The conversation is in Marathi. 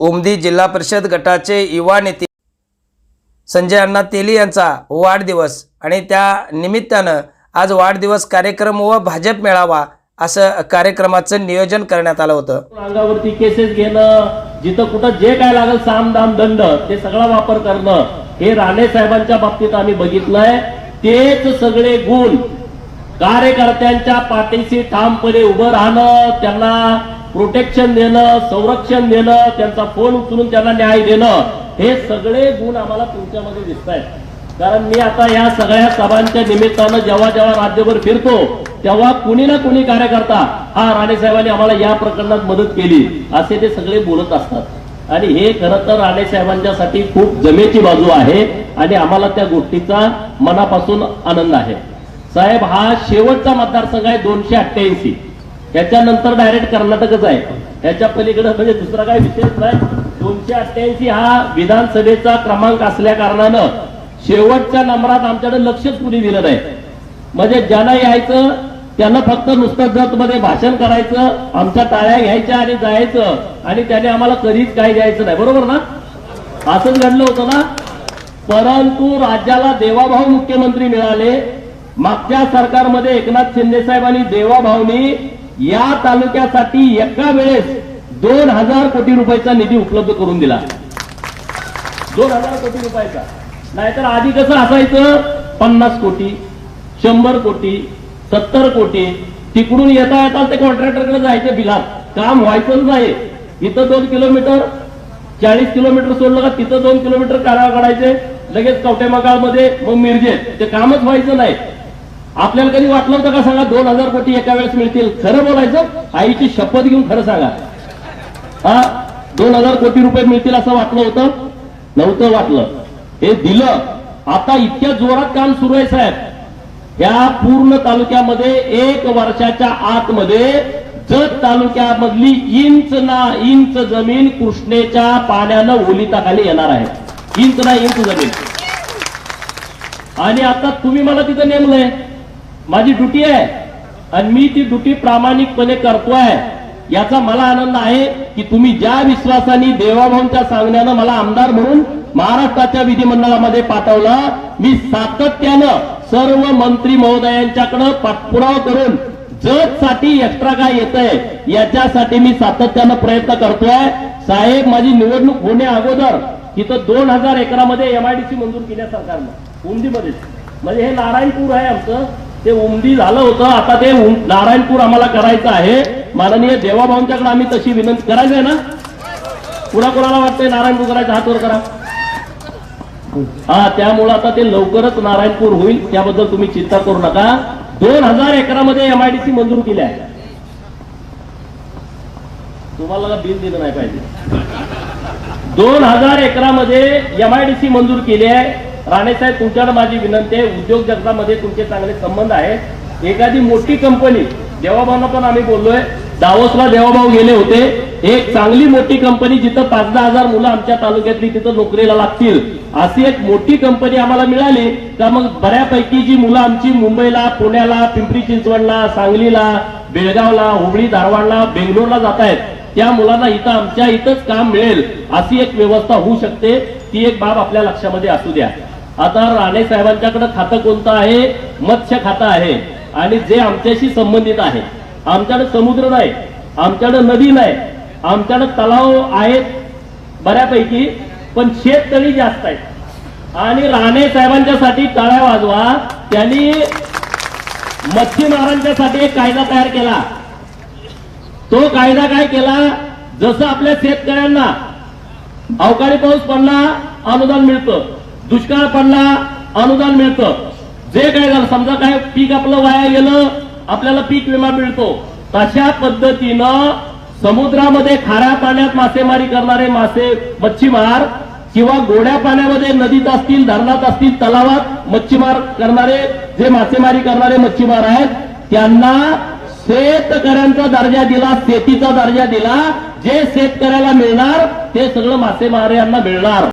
उमदी जिल्हा परिषद गटाचे युवा नेते संजय अण्णा तेली यांचा वाढदिवस आणि त्या निमित्तानं आज वाढदिवस कार्यक्रम व भाजप मेळावा असं कार्यक्रमाचं नियोजन करण्यात आलं होतं. अंगावरती केसेस घेणं जिथं कुठं जे काय लागेल साम दाम दंड ते सगळा वापर करणं हे राणे साहेबांच्या बाबतीत आम्ही बघितलंय. तेच सगळे गुण कार्यकर्त्यांच्या पाठीशी ठामपणे उभं राहणं त्यांना प्रोटेक्शन देणं संरक्षण देणं त्यांचा फोन उचलून त्यांना न्याय देणं हे सगळे गुण आम्हाला तुमच्यामध्ये दिसत आहेत कारण मी आता या सगळ्या सभांच्या निमित्तानं जेव्हा जेव्हा राज्यभर फिरतो तेव्हा कुणी ना कुणी कार्यकर्ता हा राणे साहेबांनी आम्हाला या प्रकरणात मदत केली असे ते सगळे बोलत असतात. आणि हे खरं तर राणे साहेबांच्यासाठी खूप जमेची बाजू आहे आणि आम्हाला त्या गोष्टीचा मनापासून आनंद आहे. साहेब हा शेवटचा मतदारसंघ आहे दोनशे अठ्ठ्याऐंशी. त्याच्यानंतर डायरेक्ट कर्नाटकच आहे. त्याच्या पलीकडे म्हणजे दुसरा काय विषयच नाही. दोनशे अठ्ठ्याऐंशी हा विधानसभेचा क्रमांक असल्या कारणानं शेवटच्या नंबरात आमच्याकडे लक्षच कुणी दिलं नाही. म्हणजे ज्यांना यायचं त्यांना फक्त नुसतं जत मध्ये भाषण करायचं आमच्या टाळ्या घ्यायच्या आणि जायचं. आणि त्याने आम्हाला कधीच काही द्यायचं नाही. बरोबर ना? असंच घडलं होतं ना? परंतु राज्याला देवाभाव मुख्यमंत्री मिळाले. मागच्या सरकारमध्ये एकनाथ शिंदे साहेबांनी देवाभाऊनी या तालुक्यासाठी एका वेळेस दोन हजार कोटी रुपयाचा निधी उपलब्ध करून दिला. दोन हजार कोटी रुपयाचा. नाहीतर आधी कसं असायचं? पन्नास कोटी शंभर कोटी सत्तर कोटी. तिकडून येता येता ते कॉन्ट्रॅक्टरकडे जायचे बिलात काम व्हायचंच नाही. इथं दोन किलोमीटर चाळीस किलोमीटर सोडलं का तिथं दोन किलोमीटर काढावं काढायचे लगेच कवटेमागाळमध्ये मग मिरजेत. ते कामच व्हायचं नाही. आपल्याला कधी वाटलं होतं का सांगा दोन हजार कोटी एका वेळेस मिळतील? खरं बोलायचं? आईची शपथ घेऊन खरं सांगा. हा दोन हजार कोटी रुपये मिळतील असं वाटलं होतं? नव्हतं वाटलं. हे दिलं. आता इतक्या जोरात काम सुरू आहे साहेब. या पूर्ण तालुक्यामध्ये एक वर्षाच्या आतमध्ये जत तालुक्यामधली इंच ना इंच जमीन कृष्णेच्या पाण्यानं ओलिताखाली येणार आहे. इंच ना इंच जमीन. आणि आता तुम्ही मला तिथं नेमलंय. माझी ड्युटी आहे आणि मी ती ड्युटी प्रामाणिकपणे करतोय याचा मला आनंद आहे की तुम्ही ज्या विश्वासाने देवाभाऊंच्या सांगण्यानं मला आमदार म्हणून महाराष्ट्राच्या विधिमंडळामध्ये पाठवलं मी सातत्यानं सर्व मंत्री महोदयांच्याकडे पाठपुरावा करून जत साठी एक्स्ट्रा काय येत आहे याच्यासाठी मी सातत्यानं प्रयत्न करतोय. साहेब माझी निवडणूक होण्या अगोदर तिथं दोन हजार एकरामध्ये एमआयडीसी मंजूर केल्या सरकारनं उमदीमध्ये म्हणजे हे नारायणपूर आहे आमचं. ते उमदी झालं होतं. आता ते नारायणपूर आम्हाला करायचं आहे. माननीय देवाभाऊंच्याकडे आम्ही तशी विनंती करायचं आहे ना? कुणा कोणाला वाटतंय नारायणपूर करायचं हात वर करा? हा त्यामुळे आता ते लवकरच नारायणपूर होईल. त्याबद्दल तुम्ही चिंता करू नका. दोन हजार एकरामध्ये एमआयडीसी मंजूर केली आहे. तुम्हाला बिल दिलं नाही पाहिजे. दोन हजार एकरामध्ये एमआयडीसी मंजूर केली आहे. राणेसाहेब तुमच्याकडे माझी विनंती आहे उद्योग जगतामध्ये तुमचे चांगले संबंध आहेत. एखादी मोठी कंपनी देवाभाऊंना पण आम्ही बोललोय दावोसला देवाभाऊ गेले होते. एक चांगली मोठी कंपनी जिथं पाच दहा हजार मुलं आमच्या तालुक्यातली तिथं नोकरीला लागतील. अशी एक मोठी कंपनी आम्हाला मिळाली. तर मग बऱ्यापैकी जी मुलं आमची मुंबईला पुण्याला पिंपरी चिंचवडला सांगलीला बेळगावला हुबळी धारवाडला बेंगलोरला जात आहेत. त्या मुलांना इथं आमच्या इथंच काम मिळेल अशी एक व्यवस्था होऊ शकते. ती एक बाब आपल्या लक्षामध्ये असू द्या. आता राणे साहेबांच्याकडे खातं कोणतं आहे? मत्स्य खातं आहे. आणि जे आमच्याशी संबंधित आहे. आमच्याकडे समुद्र नाही. आमच्याकडे नदी नाही. आमच्याकडे तलाव आहेत बऱ्यापैकी पण शेततळी जास्त आहेत. आणि राणे साहेबांच्यासाठी टाळ्या वाजवा. त्यांनी मच्छीमारांच्यासाठी एक कायदा तयार केला. तो कायदा काय केला? जसं आपल्या शेतकऱ्यांना अवकाळी पाऊस पडला अनुदान मिळतं. दुष्काळ पडला अनुदान मिळतं. जे काय झालं समजा काय पीक आपलं वाया गेलं आपल्याला पीक विमा मिळतो. तशा पद्धतीनं समुद्रामध्ये खाऱ्या पाण्यात मासेमारी करणारे मासे मच्छीमार किंवा गोड्या पाण्यामध्ये नदीत असतील धरणात असतील तलावात मच्छीमार करणारे जे मासेमारी करणारे मच्छीमार आहेत त्यांना शेतकऱ्यांचा दर्जा दिला शेतीचा दर्जा दिला. जे शेतकऱ्याला मिळणार ते सगळं मासेमाऱ्यांना मिळणार.